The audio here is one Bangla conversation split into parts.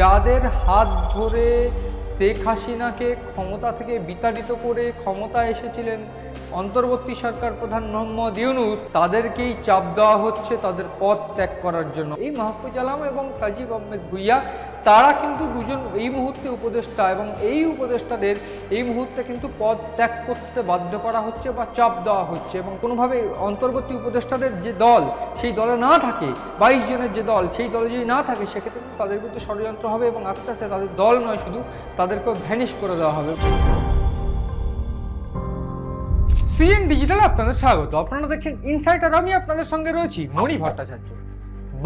যাদের হাত ধরে শেখ হাসিনাকে ক্ষমতা থেকে বিতাড়িত করে ক্ষমতা এসেছিলেন অন্তর্বর্তী সরকার প্রধান মোহাম্মদ ইউনুস, তাদেরকেই চাপ দেওয়া হচ্ছে তাদের পদ ত্যাগ করার জন্য। এই মাহফুজ আলম এবং সাজিব আহমেদ ভুইয়া তারা কিন্তু দুজন এই মুহূর্তে উপদেষ্টা এবং এই উপদেষ্টাদের এই মুহূর্তে কিন্তু পদ ত্যাগ করতে বাধ্য করা হচ্ছে বা চাপ দেওয়া হচ্ছে এবং কোনোভাবে অন্তর্বর্তী উপদেষ্টাদের যে দল, সেই দলে না থাকে, বাইশ জনের যে দল, সেই দলে যদি না থাকে, সেক্ষেত্রে কিন্তু তাদের বিরুদ্ধে ষড়যন্ত্র হবে এবং আস্তে আস্তে তাদের দল নয়, শুধু তাদেরকেও ভ্যানিশ করে দেওয়া হবে। সিএন ডিজিটাল আপনাদের স্বাগত। আপনারা দেখছেন ইনসাইটার, আমি আপনাদের সঙ্গে রয়েছি মণি ভট্টাচার্য।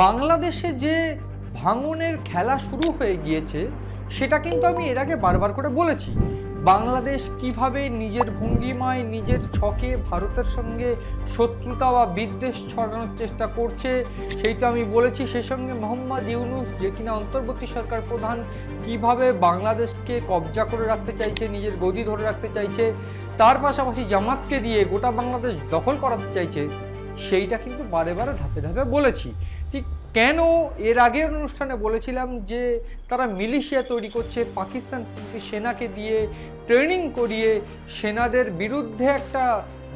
বাংলাদেশে যে ভাঙনের খেলা শুরু হয়ে গিয়েছে, সেটা কিন্তু আমি এর আগে বারবার করে বলেছি। বাংলাদেশ কীভাবে নিজের ভঙ্গিমায়, নিজের ছকে ভারতের সঙ্গে শত্রুতা বা বিদ্বেষ ছড়ানোর চেষ্টা করছে, সেইটা আমি বলেছি। সেই সঙ্গে মোহাম্মদ ইউনুস, যে কিনা অন্তর্বর্তী সরকার প্রধান, কীভাবে বাংলাদেশকে কবজা করে রাখতে চাইছে, নিজের গদি ধরে রাখতে চাইছে, তার পাশাপাশি জামাতকে দিয়ে গোটা বাংলাদেশ দখল করাতে চাইছে, সেইটা কিন্তু বারে বারে ধাপে ধাপে বলেছি। কেন এর আগের অনুষ্ঠানে বলেছিলাম যে তারা মিলিশিয়া তৈরি করছে, পাকিস্তান সেনাকে দিয়ে ট্রেনিং করিয়ে সেনাদের বিরুদ্ধে একটা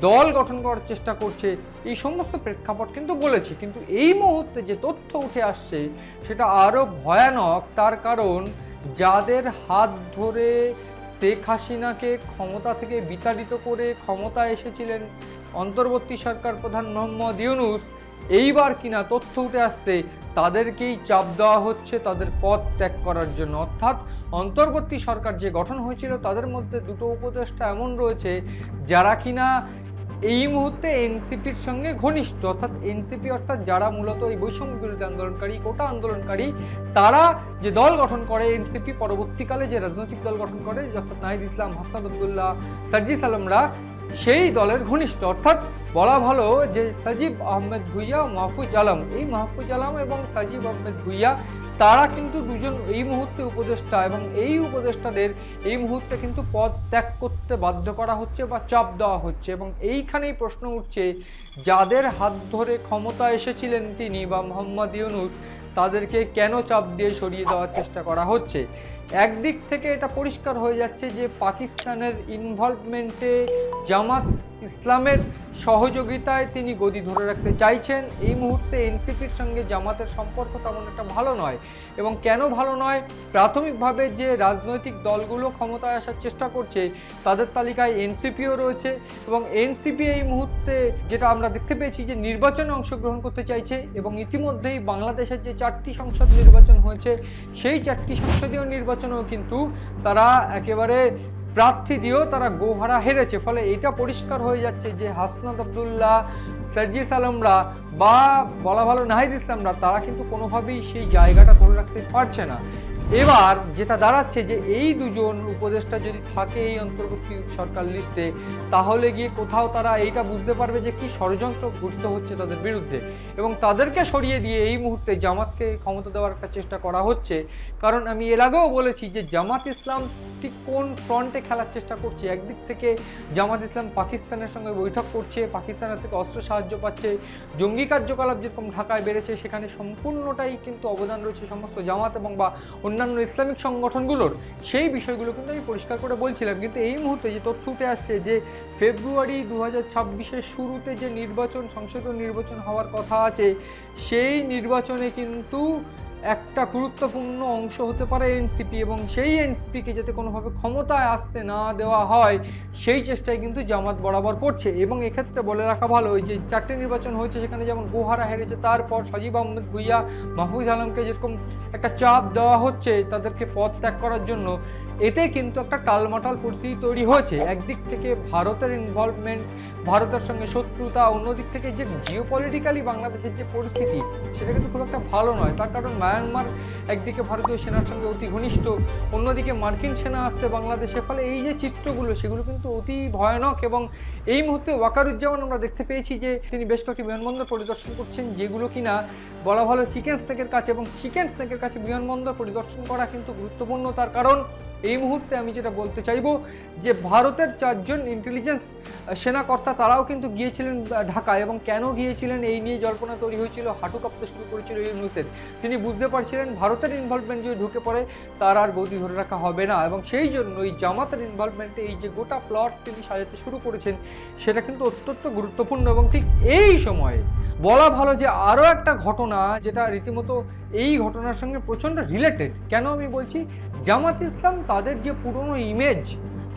দল গঠন করার চেষ্টা করছে। এই সমস্ত প্রেক্ষাপট কিন্তু বলেছি, কিন্তু এই মুহূর্তে যে তথ্য উঠে আসছে সেটা আরও ভয়ানক। তার কারণ যাদের হাত ধরে শেখ হাসিনাকে ক্ষমতা থেকে বিতাড়িত করে ক্ষমতা এসেছিলেন অন্তর্বর্তী সরকার প্রধান মোহাম্মদ ইউনুস এইবার কিনা তথ্য উঠে আসছে, তাদেরকেই চাপ দেওয়া হচ্ছে তাদের পদ ত্যাগ করার জন্য। অর্থাৎ অন্তর্বর্তী সরকার যে গঠন হয়েছিল, তাদের মধ্যে দুটো উপদেষ্টা এমন রয়েছে যারা কিনা এই মুহূর্তে এনসিপির সঙ্গে ঘনিষ্ঠ। অর্থাৎ এনসিপি অর্থাৎ যারা মূলত এই বৈষম্য বিরোধী আন্দোলনকারী, কোটা আন্দোলনকারী, তারা যে দল গঠন করে এনসিপি, পরবর্তীকালে যে রাজনৈতিক দল গঠন করে, অর্থাৎ নাহিদ ইসলাম, হাসান আবদুল্লাহ, সার্জিস আলমরা, সেই দলের ঘনিষ্ঠ। অর্থাৎ বলা ভালো যে সাজিব আহমেদ ভুইয়া, মাহফুজ আলম। এই মাহফুজ আলম এবং সাজিব আহমেদ ভুইয়া, তারা কিন্তু দুজন এই মুহূর্তে উপদেষ্টা এবং এই উপদেষ্টাদের এই মুহূর্তে কিন্তু পদ ত্যাগ করতে বাধ্য করা হচ্ছে বা চাপ দেওয়া হচ্ছে এবং এইখানেই প্রশ্ন উঠছে, যাদের হাত ধরে ক্ষমতা এসেছিলেন তিনি বা মোহাম্মদ ইউনুস, তাদেরকে কেন চাপ দিয়ে সরিয়ে দেওয়ার চেষ্টা করা হচ্ছে? একদিক থেকে এটা পরিষ্কার হয়ে যাচ্ছে যে পাকিস্তানের ইনভলভমেন্টে জামাত ইসলামের সহযোগিতায় তিনি গদি ধরে রাখতে চাইছেন। এই মুহূর্তে এনসিপির সঙ্গে জামাতের সম্পর্ক তেমন একটা ভালো নয় এবং কেন ভালো নয়? প্রাথমিকভাবে যে রাজনৈতিক দলগুলো ক্ষমতায় আসার চেষ্টা করছে, তাদের তালিকায় এনসিপিও রয়েছে এবং এনসিপি এই মুহূর্তে যেটা আমরা দেখতে পেয়েছি যে নির্বাচনে অংশগ্রহণ করতে চাইছে এবং ইতিমধ্যেই বাংলাদেশের যে চারটি সংসদ নির্বাচন হয়েছে, সেই চারটি সংসদীয় নির্বাচনেও কিন্তু তারা একেবারে প্রার্থী দিয়েও তারা গোহারা হেরেছে। ফলে এটা পরিষ্কার হয়ে যাচ্ছে যে হাসনাত আবদুল্লাহ, সার্জিস আলমরা বা বলা ভালো নাহিদ ইসলামরা, তারা কিন্তু কোনোভাবেই সেই জায়গাটা ধরে রাখতে পারছে না। এবার যেটা দাঁড়াচ্ছে যে এই দুজন উপদেষ্টা যদি থাকে এই অন্তর্বর্তী সরকার লিস্টে, তাহলে গিয়ে কোথাও তারা এইটা বুঝতে পারবে যে কি ষড়যন্ত্র গঠিত হচ্ছে তাদের বিরুদ্ধে। এবং তাদেরকে সরিয়ে দিয়ে এই মুহূর্তে জামাতকে ক্ষমতা দেওয়ার একটা চেষ্টা করা হচ্ছে। কারণ আমি এর আগেও বলেছি যে জামাত ইসলাম ঠিক কোন ফ্রন্টে খেলার চেষ্টা করছে? একদিক থেকে জামাত ইসলাম পাকিস্তানের সঙ্গে বৈঠক করছে, পাকিস্তানের থেকে অস্ত্র সাহায্য পাচ্ছে, জঙ্গি কার্যকলাপ যেরকম ঢাকায় বেড়েছে, সেখানে সম্পূর্ণটাই কিন্তু অবদান রয়েছে সমস্ত জামাত এবং বা অন্যান্য ইসলামিক সংগঠনগুলোর সেই বিষয়গুলো কিন্তু আমি পরিষ্কার করে বলছিলাম। কিন্তু এই মুহূর্তে যে তথ্য উঠে আসছে যে ফেব্রুয়ারি দু হাজার শুরুতে যে নির্বাচন, সংসদীয় নির্বাচন হওয়ার কথা আছে, সেই নির্বাচনে কিন্তু একটা গুরুত্বপূর্ণ অংশ হতে পারে এনসিপি এবং সেই এনসিপিকে যাতে কোনোভাবে ক্ষমতায় আসতে না দেওয়া হয়, সেই চেষ্টাই কিন্তু জামাত বরাবর করছে। এবং এক্ষেত্রে বলে রাখা ভালো যে চারটে নির্বাচন হয়েছে, সেখানে যেমন গোহারা হেরেছে, তারপর সজীব আহমেদ ভুইয়া, মাহফুজ আলমকে যেরকম একটা চাপ দেওয়া হচ্ছে তাদেরকে পদ ত্যাগ করার জন্য, এতে কিন্তু একটা টালমাটাল পরিস্থিতি তৈরি হয়েছে। একদিক থেকে ভারতের ইনভলভমেন্ট ভারতের সঙ্গে শত্রুতা, অন্যদিক থেকে যে জিও পলিটিক্যালি বাংলাদেশের যে পরিস্থিতি, সেটা কিন্তু খুব একটা ভালো নয়। তার কারণ মায়ানমার একদিকে ভারতীয় সেনার সঙ্গে অতি ঘনিষ্ঠ, অন্যদিকে মার্কিন সেনা আসছে বাংলাদেশে ফলে এই যে চিত্রগুলো, সেগুলো কিন্তু অতি ভয়ানক এবং এই মুহূর্তে ওয়াকারুজ্জামান আমরা দেখতে পেয়েছি যে তিনি বেশ কয়েকটি বিমানবন্দর পরিদর্শন করছেন, যেগুলো কিনা বলা ভালো চিকেন স্নেকের কাছে এবং চিকেন স্নেকের কাছে বিমানবন্দর পরিদর্শন করা কিন্তু গুরুত্বপূর্ণ। তার কারণ এই মুহূর্তে আমি যেটা বলতে চাইব যে ভারতের চারজন ইন্টেলিজেন্স সেনাকর্তা, তারাও কিন্তু গিয়েছিলেন ঢাকায় এবং কেন গিয়েছিলেন এই নিয়ে জল্পনা তৈরি হয়েছিল, হাঁটু কাঁপতে শুরু করেছিল ইউনুসের তিনি বুঝতে পারছিলেন ভারতের ইনভলভমেন্ট যদি ঢুকে পড়ে, তার আর গতি ধরে রাখা হবে না। এবং সেই জন্য এই জামাতের ইনভলভমেন্টে এই যে গোটা প্লট তিনি সাজাতে শুরু করেছেন, সেটা কিন্তু অত্যন্ত গুরুত্বপূর্ণ। এবং ঠিক এই সময়ে বলা ভালো যে আরও একটা ঘটনা, যেটা রীতিমতো এই ঘটনার সঙ্গে প্রচণ্ড রিলেটেড কেন আমি বলছি? জামাত ইসলাম তাদের যে পুরনো ইমেজ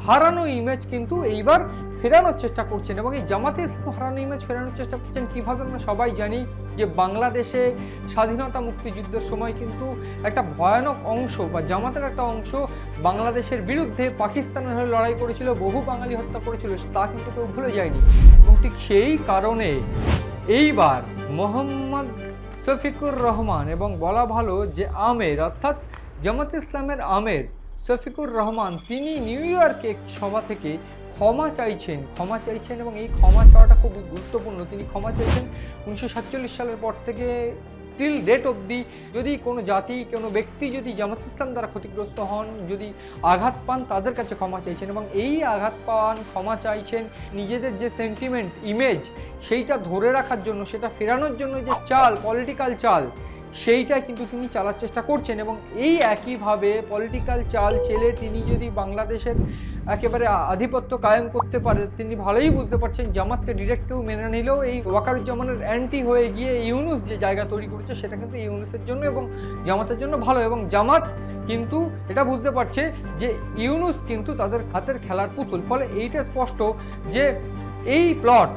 হারানো ইমেজ কিন্তু এইবার ফেরানোর চেষ্টা করছেন এবং এই জামাতে ইসলাম হারানো ইমেজ ফেরানোর চেষ্টা করছেন, কীভাবে আমরা সবাই জানি যে বাংলাদেশে স্বাধীনতা মুক্তিযুদ্ধের সময় কিন্তু একটা ভয়ানক অংশ বা জামাতের একটা অংশ বাংলাদেশের বিরুদ্ধে পাকিস্তানের হয়ে লড়াই করেছিল, বহু বাঙালি হত্যা করেছিল তা কিন্তু কেউ ভুলে যায়নি। এবং ঠিক সেই কারণে এইবার মোহাম্মদ শফিকুর রহমান এবং বলা ভালো যে আমের, অর্থাৎ জামাত ইসলামের আমের শফিকুর রহমান, তিনি নিউ ইয়র্কে সভা থেকে ক্ষমা চাইছেন ক্ষমা চাইছেন এবং এই ক্ষমা চাওয়াটা খুব গুরুত্বপূর্ণ। তিনি ক্ষমা চাইছেন উনিশশো সাতচল্লিশ সালের পর থেকে টিল ডেট অবধি। যদি কোনো জাতি, কোনো ব্যক্তি যদি জামাত ইসলাম দ্বারা ক্ষতিগ্রস্ত হন, যদি আঘাত পান, তাদের কাছে ক্ষমা চাইছেন এবং এই আঘাত পান, ক্ষমা চাইছেন, নিজেদের যে সেন্টিমেন্ট ইমেজ সেইটা ধরে রাখার জন্য, সেটা ফেরানোর জন্য যে চাল পলিটিক্যাল চাল সেইটা কিন্তু তিনি চালার চেষ্টা করছেন এবং এই একইভাবে পলিটিক্যাল চাল চেলে তিনি যদি বাংলাদেশের একেবারে আধিপত্য কায়েম করতে পারে, তিনি ভালোই বুঝতে পারছেন জামাতকে ডিরেক্ট কেউ মেনে নিলেও এই ওয়াকারুজ্জামানের অ্যান্টি হয়ে গিয়ে ইউনুস যে জায়গা তৈরি করেছে সেটা কিন্তু ইউনুসের জন্য এবং জামাতের জন্য ভালো এবং জামাত কিন্তু এটা বুঝতে পারছে যে ইউনুস কিন্তু তাদের হাতের খেলার পুতুল। ফলে এইটা স্পষ্ট যে এই প্লট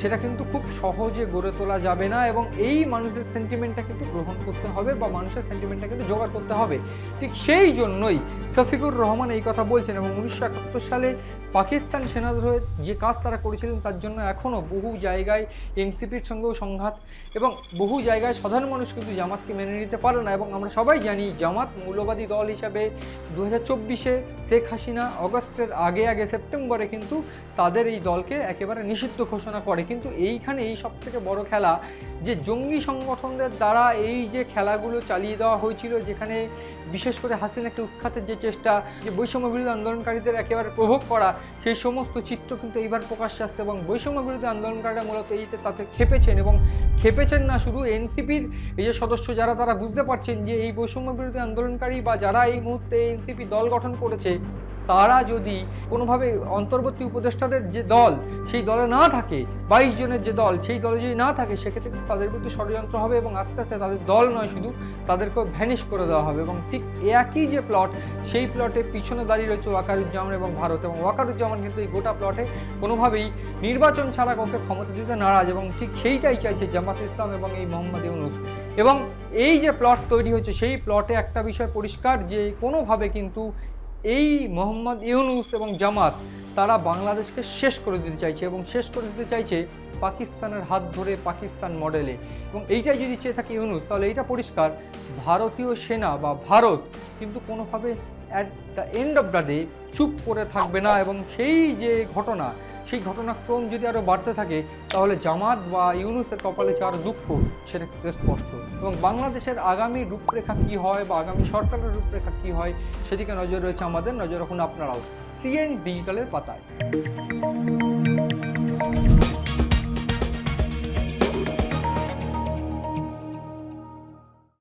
সেটা কিন্তু খুব সহজে গড়ে তোলা যাবে না এবং এই মানুষের সেন্টিমেন্টটা কিন্তু গ্রহণ করতে হবে বা মানুষের সেন্টিমেন্টটা কিন্তু জোগাড় করতে হবে। ঠিক সেই জন্যই শফিকুর রহমান এই কথা বলছেন এবং উনিশশো একাত্তর সালে পাকিস্তান সেনাদের হয়ে যে কাজ তারা করেছিলেন তার জন্য এখনও বহু জায়গায় এনসিপির সঙ্গেও সংঘাত এবং বহু জায়গায় সাধারণ মানুষ কিন্তু জামাতকে মেনে নিতে পারে না এবং আমরা সবাই জানি জামাত মৌলবাদী দল হিসাবে দু হাজার চব্বিশে শেখ হাসিনা অগস্টের আগে আগে সেপ্টেম্বরে কিন্তু তাদের এই দলকে একেবারে নিষিদ্ধ ঘোষণা করে। কিন্তু এইখানে এই সব থেকে বড় খেলা যে জঙ্গি সংগঠনদের দ্বারা এই যে খেলাগুলো চালিয়ে দেওয়া হয়েছিল, যেখানে বিশেষ করে হাসিনাকে উৎখাতের যে চেষ্টা, যে বৈষম্য বিরোধী আন্দোলনকারীদের একেবারে প্রভোগ করা, সেই সমস্ত চিত্র কিন্তু এইবার প্রকাশ্যে আসছে এবং বৈষম্য বিরোধী আন্দোলনকারীরা মূলত এইতে তাতে খেপেছেন এবং খেপেছেন না শুধু এনসিপির এই যে সদস্য যারা, তারা বুঝতে পারছেন যে এই বৈষম্য বিরোধী আন্দোলনকারী বা যারা এই মুহূর্তে এনসিপি দল গঠন করেছে তারা যদি কোনোভাবে অন্তর্বর্তী উপদেষ্টাদের যে দল, সেই দলে না থাকে, বাইশ জনের যে দল, সেই দলে যদি না থাকে, সেক্ষেত্রে তাদের বিরুদ্ধে ষড়যন্ত্র হবে এবং আস্তে আস্তে তাদের দল নয়, শুধু তাদেরকেও ভ্যানিশ করে দেওয়া হবে এবং ঠিক একই যে প্লট সেই প্লটে পিছনে দাঁড়িয়ে রয়েছে ওয়াকারুজ্জামান এবং ভারত এবং ওয়াকারুজ্জামান কিন্তু এই গোটা প্লটে কোনোভাবেই নির্বাচন ছাড়া কাউকে ক্ষমতা দিতে নারাজ এবং ঠিক সেইটাই চাইছে জামাত ইসলাম এবং এই মোহাম্মদ ইউনুস। এবং এই যে প্লট তৈরি হয়েছে, সেই প্লটে একটা বিষয় পরিষ্কার যে কোনোভাবে কিন্তু এই মোহাম্মদ ইউনুস এবং জামাত, তারা বাংলাদেশকে শেষ করে দিতে চাইছে এবং শেষ করে দিতে চাইছে পাকিস্তানের হাত ধরে পাকিস্তান মডেলে এবং এইটাই যদি চেয়ে থাকে ইউনুস, তাহলে এইটা পরিষ্কার, ভারতীয় সেনা বা ভারত কিন্তু কোনোভাবে at the end of the day চুপ করে থাকবে না এবং সেই যে ঘটনা সেই ঘটনাক্রম যদি আরও বাড়তে থাকে, তাহলে জামাত বা ইউনুসের কপালে আরও দুঃখ, সেটা কিন্তু স্পষ্ট। এবং বাংলাদেশের আগামী রূপরেখা কী হয় বা আগামী সরকারের রূপরেখা কী হয়, সেদিকে নজর রয়েছে আমাদের। নজর রাখুন আপনারাও। সিএন ডিজিটালের পাতায়।